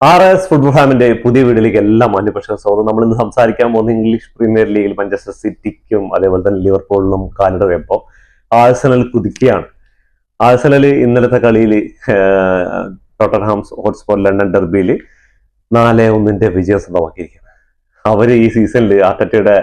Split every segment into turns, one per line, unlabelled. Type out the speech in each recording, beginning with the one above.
R S football ഫാമിന്റെ പുതിയ വീഡിയോയിലേക്ക് എല്ലാ മാന്യപക്ഷ സ്വാഗതം. നമ്മൾ ഇന്ന് സംസാരിക്കാൻ പോകുന്ന ഇംഗ്ലീഷ് പ്രീമിയർ ലീഗിൽ മാഞ്ചസ്റ്റർ സിറ്റിക്കും അതേപോലെ തന്നെ ലിവർപൂളിനും കാലിടറിയപ്പോൾ ആഴ്സണൽ കുതിക്കുകയാണ് ആഴ്സണൽ ഇന്നലത്തെ കളിയിൽ ടോട്ടർഹാംസ് ഹോട്ട്സ്പോർ ലണ്ടൻ ഡെർബിയിൽ നാല് ഒന്നിന്റെ വിജയം സ്വന്തമാക്കിയിരിക്കുന്നത് അവർ ഈ സീസണിൽ ആർട്ടറ്റയുടെ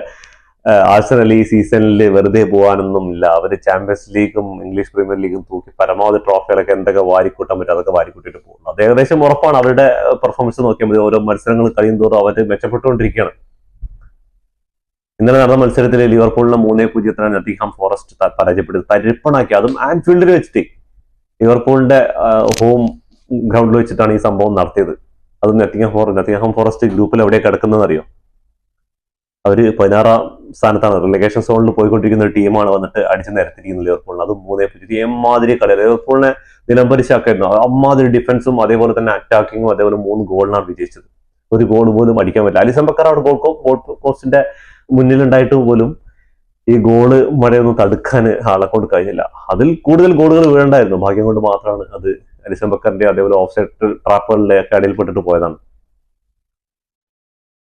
ആഴ്സണൽ ഈ സീസണിൽ വെറുതെ പോകാനൊന്നും ഇല്ല. അവർ ചാമ്പ്യൻസ് ലീഗും ഇംഗ്ലീഷ് പ്രീമിയർ ലീഗും തൂക്കി പരമാവധി ട്രോഫികളൊക്കെ എന്തൊക്കെ വാരിക്കൂട്ടാൻ പറ്റും അതൊക്കെ വാരിക്കൂട്ടിട്ട് പോകുന്നു. അത് ഏകദേശം ഉറപ്പാണ്. അവരുടെ പെർഫോമൻസ് നോക്കിയാൽ മതി. ഓരോ മത്സരങ്ങൾ കഴിയും തോറും അവർ മെച്ചപ്പെട്ടുകൊണ്ടിരിക്കുകയാണ്. ഇന്നലെ നടന്ന മത്സരത്തിൽ ലിവർപൂളിനെ മൂന്നേ പൂജ്യത്തിനാണ് അദ്ദേഹം ഫോറസ്റ്റ് പരാജയപ്പെട്ടത് തരിപ്പണാക്കി അതും ആൻഫീൽഡിൽ വെച്ചിട്ട് ലിവർപൂളിന്റെ ഹോം ഗ്രൗണ്ടിൽ വെച്ചിട്ടാണ് ഈ സംഭവം നടത്തിയത്. അത് നത്തിങ്ങം ഫോർ നത്തിഹാം ഫോറസ്റ്റ് ഗ്രൂപ്പിൽ എവിടെ കിടക്കുന്നതെന്ന് അറിയോ അവർ പതിനാറാം സ്ഥാനത്താണ്. റിലഗേഷൻ സോണിൽ പോയിക്കൊണ്ടിരിക്കുന്ന ഒരു ടീമാണ് വന്നിട്ട് അടിച്ചു നിരത്തിരിക്കുന്നത് ലിവർപൂളിന് അത് മൂന്നേ പൂജ്യം. എമ്മാതിരി കളി. ലിവർപൂളിനെ നിലംപരിശാക്കായിരുന്നു. അമ്മാതിരി ഡിഫൻസും അതേപോലെ തന്നെ അറ്റാക്കിങ്ങും അതേപോലെ മൂന്ന് ഗോളിനാണ് വിജയിച്ചത്. ഒരു ഗോൾ പോലും അടിക്കാൻ പറ്റില്ല. അലിസം ബക്കർ അവിടെ ഗോൾ ഗോൾ പോസ്റ്റിന്റെ മുന്നിലുണ്ടായിട്ട് പോലും ഈ ഗോൾ മഴയൊന്നും തടുക്കാൻ ആളെ കൊണ്ട് കഴിഞ്ഞില്ല. അതിൽ കൂടുതൽ ഗോളുകൾ വീഴണ്ടായിരുന്നു. ഭാഗ്യം കൊണ്ട് മാത്രമാണ് അത് അലിസംബക്കറിന്റെ അതേപോലെ ഓഫ് സൈഡ് ട്രാപ്പുകളിലെ ഒക്കെ അടിയിൽപ്പെട്ടിട്ട് പോയതാണ്.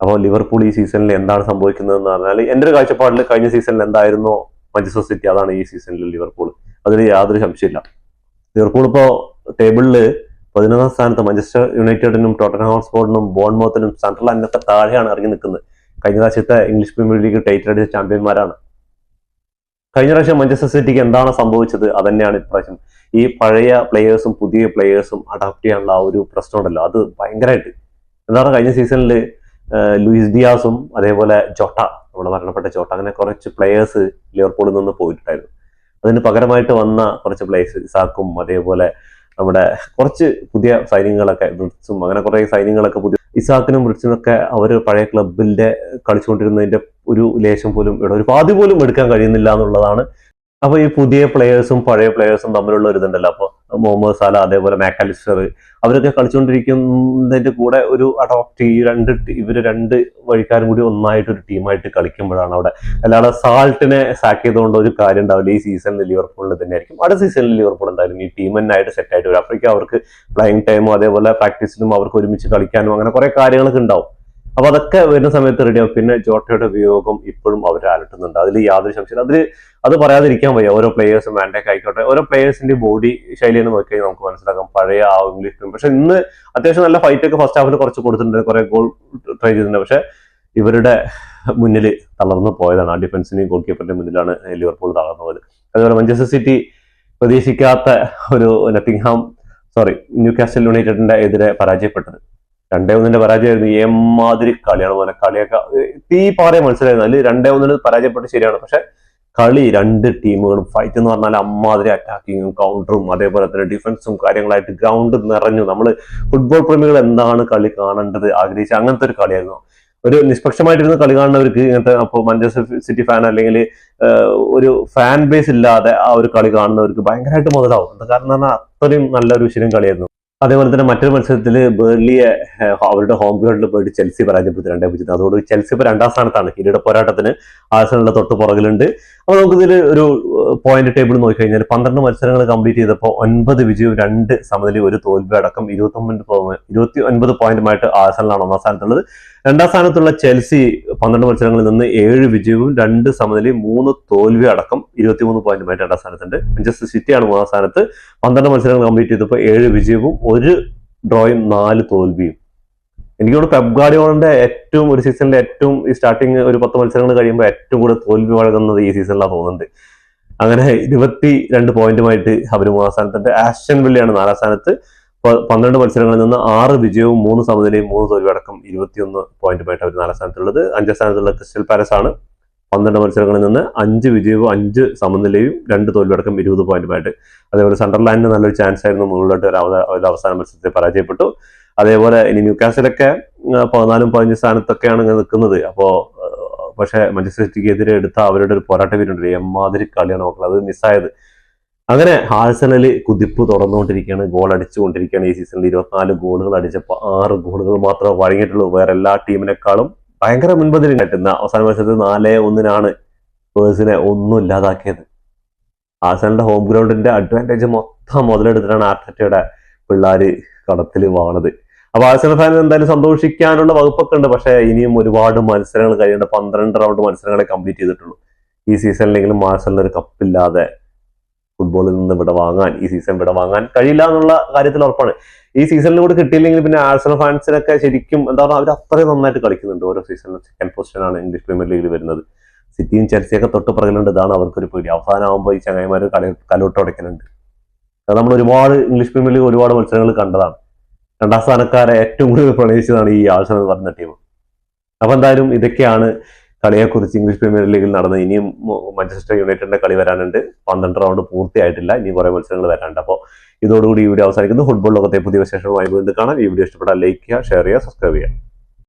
അപ്പോൾ ലിവർപൂൾ ഈ സീസണിൽ എന്താണ് സംഭവിക്കുന്നത് എന്ന് പറഞ്ഞാൽ എന്റെ ഒരു കാഴ്ചപ്പാടിൽ കഴിഞ്ഞ സീസണിൽ എന്തായിരുന്നു മഞ്ചസ്റ്റർ സിറ്റി? അതാണ് ഈ സീസണിൽ ലിവർപൂൾ. അതിൽ യാതൊരു സംശയമില്ല ലിവർപൂൾ ഇപ്പോൾ ടേബിളിൽ പതിനൊന്നാം സ്ഥാനത്ത് മഞ്ചസ്റ്റർ യുണൈറ്റഡിനും ടോട്ടൻഹാം ഹോട്ട്സ്പോർട്ടിനും ബോൺമോത്തിനും സണ്ടർലാൻഡിനൊക്കെ താഴെയാണ് ഇറങ്ങി നിൽക്കുന്നത്. കഴിഞ്ഞ പ്രാവശ്യത്തെ ഇംഗ്ലീഷ് പ്രീമിയർ ലീഗ് ടൈറ്റിൽ അടിച്ച ചാമ്പ്യന്മാരാണ്. കഴിഞ്ഞ പ്രാവശ്യം മഞ്ചസ്റ്റർ സിറ്റിക്ക് എന്താണ് സംഭവിച്ചത്? അതന്നെയാണ് ഇപ്രാവശ്യം. ഈ പഴയ പ്ലെയേഴ്സും പുതിയ പ്ലെയേഴ്സും അഡാപ്റ്റ് ചെയ്യാനുള്ള ആ ഒരു പ്രശ്നമുണ്ടല്ലോ അത് ഭയങ്കരമായിട്ട്. എന്താണ് കഴിഞ്ഞ സീസണിൽ ലൂയിസ് ഡിയാസും അതേപോലെ ജോട്ട നമ്മുടെ മരണപ്പെട്ട ജോട്ട അങ്ങനെ കുറച്ച് പ്ലെയേഴ്സ് ലിവർപൂളിൽ നിന്ന് പോയിട്ടുണ്ടായിരുന്നു. അതിന് പകരമായിട്ട് വന്ന കുറച്ച് പ്ലേയേഴ്സ് ഇസാക്കും അതേപോലെ നമ്മുടെ കുറച്ച് പുതിയ സൈനികളൊക്കെ ബ്രിഡ്സും അങ്ങനെ കുറെ സൈനികളൊക്കെ പുതിയ ഇസാക്കിനും ബ്രിഡ്സിനും ഒക്കെ അവർ പഴയ ക്ലബിന്റെ കളിച്ചുകൊണ്ടിരുന്നതിന്റെ ഒരു ലേശം പോലും ഇവിടെ ഒരു പാതി പോലും എടുക്കാൻ കഴിയുന്നില്ല എന്നുള്ളതാണ് അപ്പൊ ഈ പുതിയ പ്ലെയേഴ്സും പഴയ പ്ലെയേഴ്സും തമ്മിലുള്ള ഒരു ഇതുണ്ടല്ലോ. അപ്പൊ മുഹമ്മദ് സാല അതേപോലെ മാക്കാലിസ്റ്റർ അവരൊക്കെ കളിച്ചുകൊണ്ടിരിക്കുന്നതിന്റെ കൂടെ ഒരു അഡോപ്റ്റ് ഈ രണ്ട് ഇവർ രണ്ട് വഴിക്കാരും കൂടി ഒന്നായിട്ട് ഒരു ടീമായിട്ട് കളിക്കുമ്പോഴാണ് അവിടെ. അല്ലാതെ സാൾട്ടിനെ സാക്ക് ചെയ്തുകൊണ്ട് ഒരു കാര്യം ഉണ്ടാവില്ല. ഈ സീസണിൽ ലിവർപൂളിൽ തന്നെയായിരിക്കും. അടുത്ത സീസണിൽ ലിവർപൂൾ എന്തായാലും ഈ ടീം തന്നെയായിട്ട് സെറ്റ് ആയിട്ട് വരും. അപ്പോഴേക്കും അവർക്ക് പ്ലേയിങ് ടൈമും അതേപോലെ പ്രാക്ടീസിലും അവർക്ക് ഒരുമിച്ച് കളിക്കാനും അങ്ങനെ കുറെ കാര്യങ്ങളൊക്കെ ഉണ്ടാവും. അപ്പൊ അതൊക്കെ വരുന്ന സമയത്ത് റെഡിയാവും പിന്നെ ജോട്ടയുടെ വിയോഗം ഇപ്പോഴും അവർ അലട്ടുന്നുണ്ട്. അതിൽ യാതൊരു സംശയം അതിൽ അത് പറയാതിരിക്കാൻ വയ്യ. ഓരോ പ്ലേയേഴ്സും മാൻഡേക്ക് ആയിക്കോട്ടെ. ഓരോ പ്ലേയേഴ്സിന്റെ ബോഡി ശൈലി എന്ന് നോക്കി നമുക്ക് മനസ്സിലാക്കാം. പഴയ ആ ഇംഗ്ലീഷ് ടീം പക്ഷെ ഇന്ന് അത്യാവശ്യം നല്ല ഫൈറ്റ് ഒക്കെ ഫസ്റ്റ് ഹാഫിൽ കുറച്ച് കൊടുത്തിട്ടുണ്ട്. കുറെ ഗോൾ ട്രൈ ചെയ്തിട്ടുണ്ട്. പക്ഷെ ഇവരുടെ മുന്നിൽ തളർന്നു പോയതാണ്. ആ ഡിഫൻസിന്റെയും ഗോൾ കീപ്പറിന്റെ മുന്നിലാണ് ലിവർപൂൾ തളർന്നു പോയത്. അതുപോലെ മഞ്ചസ്റ്റർ സിറ്റി പ്രതീക്ഷിക്കാത്ത ഒരു നത്തിങ്ഹാം സോറി ന്യൂ കാസ്റ്റൽ യുണൈറ്റഡിന്റെ എതിരെ പരാജയപ്പെട്ടത്. രണ്ടേ ഒന്നിന്റെ പരാജയമായിരുന്നു. എമ്മാതിരി കളിയാണ് പോലെ കളിയൊക്കെ തീ പാറിയ മത്സരമായിരുന്നു. അതിൽ രണ്ടേ ഒന്നിന് പരാജയപ്പെട്ട് ശരിയാണ്. പക്ഷെ കളി രണ്ട് ടീമുകളും ഫൈറ്റ് എന്ന് പറഞ്ഞാൽ അമ്മാതിരി അറ്റാക്കിങ്ങും കൗണ്ടറും അതേപോലെ തന്നെ ഡിഫൻസും കാര്യങ്ങളായിട്ട് ഗ്രൗണ്ട് നിറഞ്ഞു. നമ്മൾ ഫുട്ബോൾ പ്രേമികൾ എന്താണ് കളി കാണേണ്ടത് ആഗ്രഹിച്ച അങ്ങനത്തെ ഒരു കളിയായിരുന്നു. ഒരു നിഷ്പക്ഷമായിട്ടിരുന്ന് കളി കാണുന്നവർക്ക് ഇങ്ങനത്തെ അപ്പോൾ മാഞ്ചസ്റ്റർ സിറ്റി ഫാൻ അല്ലെങ്കിൽ ഒരു ഫാൻ ബേസ് ഇല്ലാതെ ആ ഒരു കളി കാണുന്നവർക്ക് ഭയങ്കരമായിട്ട് മുതലാവും. കാരണം പറഞ്ഞാൽ അത്രയും നല്ലൊരു ശരിയും കളിയായിരുന്നു. അതേപോലെ തന്നെ മറ്റൊരു മത്സരത്തിൽ ബേർലിയെ അവരുടെ ഹോം ഗ്രൗണ്ടിൽ പോയിട്ട് ചെൽസി പരാജയപ്പെടുത്തി രണ്ടേ പൂജ്യത്തിന്. അതോട് ചെൽസി ഇപ്പോൾ രണ്ടാം സ്ഥാനത്താണ്. കിരീട പോരാട്ടത്തിന് ആഴ്സണലിന്റെ തൊട്ട് പുറകിലുണ്ട്. അപ്പോൾ നമുക്കിതിൽ ഒരു പോയിന്റ് ടേബിൾ നോക്കിക്കഴിഞ്ഞാൽ പന്ത്രണ്ട് മത്സരങ്ങൾ കംപ്ലീറ്റ് ചെയ്തപ്പോൾ ഒൻപത് വിജയവും രണ്ട് സമനിലയും ഒരു തോൽവി അടക്കം ഇരുപത്തൊമ്പത് ഇരുപത്തി ഒൻപത് പോയിന്റുമായിട്ട് ആഴ്സണലാണ് ഒന്നാം സ്ഥാനത്തുള്ളത്. രണ്ടാം സ്ഥാനത്തുള്ള ചെൽസി പന്ത്രണ്ട് മത്സരങ്ങളിൽ നിന്ന് ഏഴ് വിജയവും രണ്ട് സമനിലയും മൂന്ന് തോൽവി അടക്കം ഇരുപത്തിമൂന്ന് പോയിന്റുമായിട്ട് രണ്ടാം സ്ഥാനത്തുണ്ട്. മാഞ്ചസ്റ്റർ സിറ്റിയാണ് മൂന്നാം സ്ഥാനത്ത്. പന്ത്രണ്ട് മത്സരങ്ങൾ കംപ്ലീറ്റ് ചെയ്തപ്പോൾ ഏഴ് വിജയവും ഒരു ഡ്രോയും നാല് തോൽവിയും. എനിക്ക് തോന്നുന്നു ഗാർഡിയോളിന്റെ ഏറ്റവും ഒരു സീസണിലെ ഏറ്റവും ഈ സ്റ്റാർട്ടിങ് ഒരു പത്ത് മത്സരങ്ങൾ കഴിയുമ്പോൾ ഏറ്റവും കൂടുതൽ തോൽവി വഴങ്ങുന്നത് ഈ സീസണിലാണ് തോന്നുന്നുണ്ട്. അങ്ങനെ ഇരുപത്തി രണ്ട് പോയിന്റുമായിട്ട് അവർ മൂന്നാം സ്ഥാനത്തുണ്ട്. ആസ്റ്റൻ വില്ലയാണ് നാലാം സ്ഥാനത്ത്. പന്ത്രണ്ട് മത്സരങ്ങളിൽ നിന്ന് ആറ് വിജയവും മൂന്ന് സമനിലയും മൂന്ന് തോൽവി അടക്കം ഇരുപത്തിയൊന്ന് പോയിന്റുമായിട്ട് അവർ നാലാം സ്ഥാനത്തുള്ളത്. അഞ്ചാം സ്ഥാനത്തുള്ള ക്രിസ്റ്റൽ പാലസ് ആണ്. പന്ത്രണ്ട് മത്സരങ്ങളിൽ നിന്ന് അഞ്ച് വിജയവും അഞ്ച് സമനിലയും രണ്ട് തോൽവി അടക്കം ഇരുപത് പോയിന്റുമായിട്ട്. അതേപോലെ സണ്ടർലാൻഡിന് നല്ലൊരു ചാൻസ് ആയിരുന്നു മുകളിലോട്ട് ഒരു അവ- ഒരു അവസാന മത്സരത്തിൽ പരാജയപ്പെട്ടു. അതേപോലെ ഇനി ന്യൂക്കാസിലൊക്കെ പതിനാലും പതിനഞ്ച് സ്ഥാനത്തൊക്കെയാണ് നിൽക്കുന്നത്. അപ്പോ ആ, പക്ഷേ മാഞ്ചസ്റ്റർ സിറ്റിക്കെതിരെ എടുത്ത അവരുടെ ഒരു പോരാട്ട വരുന്നുണ്ട് എമ്മാതിരി കളിയാണ് നോക്കുന്നത് അത് മിസ്സായത്. അങ്ങനെ ആഴ്സണൽ കുതിപ്പ് തുറന്നുകൊണ്ടിരിക്കുകയാണ് ഗോൾ അടിച്ചുകൊണ്ടിരിക്കുകയാണ് ഈ സീസണിൽ ഇരുപത്തിനാല് ഗോളുകൾ അടിച്ചപ്പോൾ ആറ് ഗോളുകൾ മാത്രമേ വഴങ്ങിയിട്ടുള്ളൂ. വേറെ എല്ലാ ടീമിനേക്കാളും ഭയങ്കര മുൻപന്തിലുണ്ടായിട്ട് കിട്ടുന്ന അവസാന മത്സരത്തിൽ നാല് ഒന്നിനാണ് പേഴ്സിനെ ഒന്നും ഇല്ലാതാക്കിയത്. ആഴ്സണലിന്റെ ഹോം ഗ്രൗണ്ടിന്റെ അഡ്വാന്റേജ് മൊത്തം മുതലെടുത്തിട്ടാണ് ആർട്ടറ്റയുടെ പിള്ളേർ കടത്തിൽ വാണത്. അപ്പൊ ആഴ്സണൽ ഫാൻ എന്തായാലും സന്തോഷിക്കാനുള്ള വകുപ്പൊക്കെ ഉണ്ട്. പക്ഷെ ഇനിയും ഒരുപാട് മത്സരങ്ങൾ കഴിയേണ്ട പന്ത്രണ്ട് റൗണ്ട് മത്സരങ്ങളെ കംപ്ലീറ്റ് ചെയ്തിട്ടുള്ളൂ. ഈ സീസണിലെങ്കിലും ആഴ്സണലിന് ഒരു കപ്പില്ലാതെ ഫുട്ബോളിൽ നിന്ന് ഇവിടെ വാങ്ങാൻ ഈ സീസൺ ഇവിടെ വാങ്ങാൻ കഴിയില്ല എന്നുള്ള കാര്യത്തിൽ ഉറപ്പാണ്. ഈ സീസണിൽ കൂടെ കിട്ടിയില്ലെങ്കിൽ പിന്നെ ആഴ്സണൽ ഫാൻസിനൊക്കെ ശരിക്കും എന്താ പറയുക അവർ അത്രയും നന്നായിട്ട് കളിക്കുന്നുണ്ട്. ഓരോ സീസണിലും സെക്കൻഡ് പൊസിഷനാണ് ഇംഗ്ലീഷ് പ്രീമിയർ ലീഗിൽ വരുന്നത്. സിറ്റിയും ചെൽസിയൊക്കെ തൊട്ട് പിറകിലുണ്ട്. ഇതാണ് അവർക്കൊരു പേടി. അവസാനമാകുമ്പോൾ ഈ ചങ്ങായിമാർ കളി കലോട്ടടയ്ക്കുന്നുണ്ട് അത് നമ്മൾ ഒരുപാട് ഇംഗ്ലീഷ് പ്രീമിയർ ലീഗ് ഒരുപാട് മത്സരങ്ങൾ കണ്ടതാണ്. രണ്ടാം സ്ഥാനക്കാരെ ഏറ്റവും കൂടുതൽ പ്രണയിച്ചതാണ് ഈ ആഴ്സണൽ എന്ന് പറഞ്ഞ ടീം. അപ്പൊ എന്തായാലും ഇതൊക്കെയാണ് കളിയെക്കുറിച്ച് ഇംഗ്ലീഷ് പ്രീമിയർ ലീഗിൽ നടന്ന ഇനിയും മാഞ്ചസ്റ്റർ യുണൈറ്റഡിന്റെ കളി വരാനുണ്ട്. പന്ത്രണ്ട് റൗണ്ട് പൂർത്തിയായിട്ടില്ല. ഇനിയും കുറെ മത്സരങ്ങൾ വരാനുണ്ട്. അപ്പോൾ ഇതോടുകൂടി ഈ വീഡിയോ അവസാനിക്കുന്നു. ഫുട്ബോൾ ലോകത്തെ പുതിയ വിശേഷങ്ങളുമായി വീണ്ടും കാണാം. ഈ വീഡിയോ ഇഷ്ടപ്പെട്ടാൽ ലൈക്ക് ചെയ്യുക ഷെയർ ചെയ്യുക സബ്സ്ക്രൈബ് ചെയ്യുക.